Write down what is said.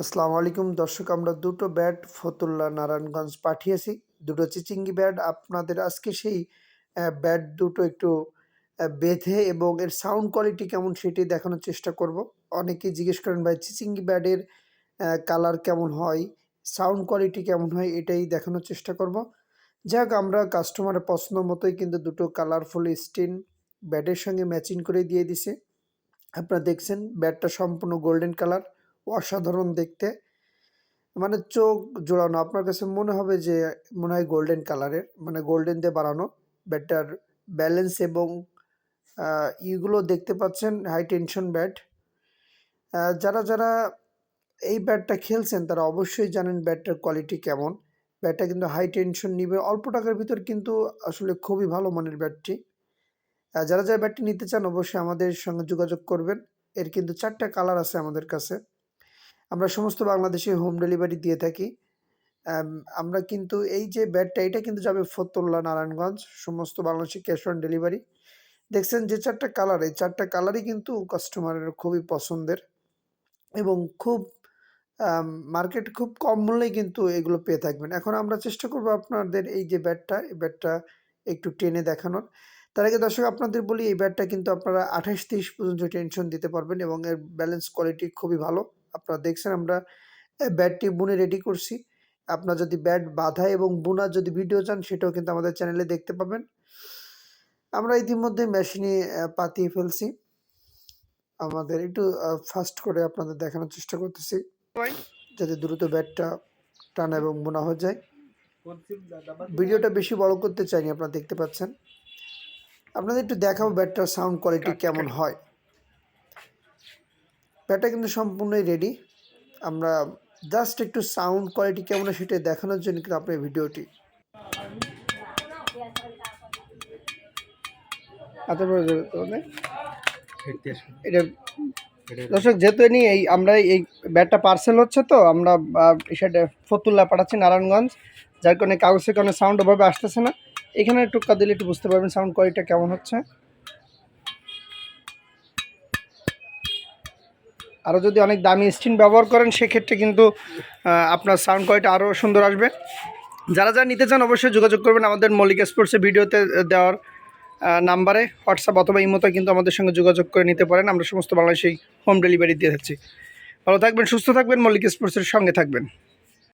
আসসালামু আলাইকুম। দর্শক, আমরা দুটো ব্যাট ফতুল্লা নারায়ণগঞ্জ পাঠিয়েছি। দুটো চিচিঙ্গি ব্যাট। আপনাদের আজকে সেই ব্যাট দুটো একটু বেঁধে এবং এর সাউন্ড কোয়ালিটি কেমন সেটি দেখানোর চেষ্টা করব। অনেকেই জিজ্ঞেস করেন, ভাই, চিচিঙ্গি ব্যাটের কালার কেমন হয়? সাউন্ড কোয়ালিটি কেমন হয়? এটাই দেখানোর চেষ্টা করব। যাক, আমরা কাস্টমারের পছন্দ মতোই কিন্তু দুটো কালারফুল স্টিন ব্যাটের সঙ্গে ম্যাচিং করে দিয়ে দিছে। আপনারা দেখছেন, ব্যাটটা সম্পূর্ণ গোল্ডেন কালার অসাধারণ দেখতে। মানে চোখ জোড়ানো, আপনার কাছে মনে হবে যে মনে হয় গোল্ডেন কালারের মানে গোল্ডেন দিয়ে বানানো ব্যাটটার ব্যালেন্স এবং ইগুলো দেখতে পাচ্ছেন হাই টেনশন ব্যাট যারা যারা এই ব্যাটটা খেলছেন, তারা অবশ্যই জানেন ব্যাটটার কোয়ালিটি কেমন। ব্যাটটা কিন্তু হাই টেনশন নিবে, অল্প টাকার ভিতর কিন্তু আসলে খুবই ভালো মানের ব্যাটটি। যারা যারা ব্যাটটি নিতে চান অবশ্যই আমাদের সঙ্গে যোগাযোগ করবেন। এর কিন্তু চারটা কালার আছে আমাদের কাছে। আমরা সমস্ত বাংলাদেশে হোম ডেলিভারি দিয়ে থাকি। আমরা কিন্তু এই যে ব্যাটটা এটা কিন্তু যাবে ফতুল্লা নারায়ণগঞ্জ, সমস্ত বাংলাদেশে ক্যাশ অন ডেলিভারি দেখছেন যে চারটা কালার, এই চারটা কালারই কিন্তু কাস্টমারের খুবই পছন্দের এবং খুব মার্কেট খুব কম মূল্যেই কিন্তু এগুলো পেয়ে থাকবেন। এখন আমরা চেষ্টা করব আপনাদের এই যে ব্যাটটা এই ব্যাটটা একটু টেনে দেখানোর। তার আগে দর্শক আপনাদের বলি এই ব্যাটটা কিন্তু আপনারা আঠাশ তিরিশ পর্যন্ত টেনশন দিতে পারবেন এবং এর ব্যালেন্স কোয়ালিটি খুবই ভালো। আপনারা দেখছেন আমরা ব্যাটটি বুনে রেডি করছি। আপনার যদি ব্যাট বাঁধা এবং বোনা যদি ভিডিও চান সেটাও কিন্তু আমাদের চ্যানেলে দেখতে পাবেন। আমরা ইতিমধ্যে মেশিনে পাতিয়ে ফেলছি। আমাদের একটু ফাস্ট করে আপনাদের দেখানোর চেষ্টা করতেছি। যাতে দ্রুত ব্যাটটা টানা এবং বোনা হয়ে যায়। ভিডিওটা বেশি বড় করতে চাইনি আপনারা দেখতে পাচ্ছেন। আপনাদের একটু দেখাবো ব্যাটটার সাউন্ড কোয়ালিটি কেমন হয়। ব্যাটটা কিন্তু সম্পূর্ণই রেডি আমরা জাস্ট একটু সাউন্ড কোয়ালিটি কেমন হয় সেটা দেখানোর জন্য কিন্তু আপনার ভিডিওটি? এটা দর্শক যেহেতু নিয়ে এই আমরা এই ব্যাটটা পার্সেল হচ্ছে তো আমরা সেটা ফতুল্লা পাঠাচ্ছি নারায়ণগঞ্জ যার কারণে কাগজের কারণে সাউন্ড ওভাবে আসতেছে না। এখানে টুকা দিলে একটু বুঝতে পারবেন সাউন্ড কোয়ালিটিটা কেমন হচ্ছে। আরও যদি অনেক দামি স্ক্রিন ব্যবহার করেন, সেক্ষেত্রে কিন্তু আপনার সাউন্ড কোয়ালিটি আরও সুন্দর আসবে। যারা যারা নিতে চান, অবশ্যই যোগাযোগ করবেন আমাদের মল্লিক স্পোর্টসের ভিডিওতে দেওয়ার নাম্বারে। হোয়াটসঅ্যাপ অথবা ইমোতে কিন্তু আমাদের সঙ্গে যোগাযোগ করে নিতে পারেন। আমরা সমস্ত বাংলাদেশেই হোম ডেলিভারি দিয়ে যাচ্ছি। ভালো থাকবেন, সুস্থ থাকবেন, মল্লিক স্পোর্টসের সঙ্গে থাকবেন।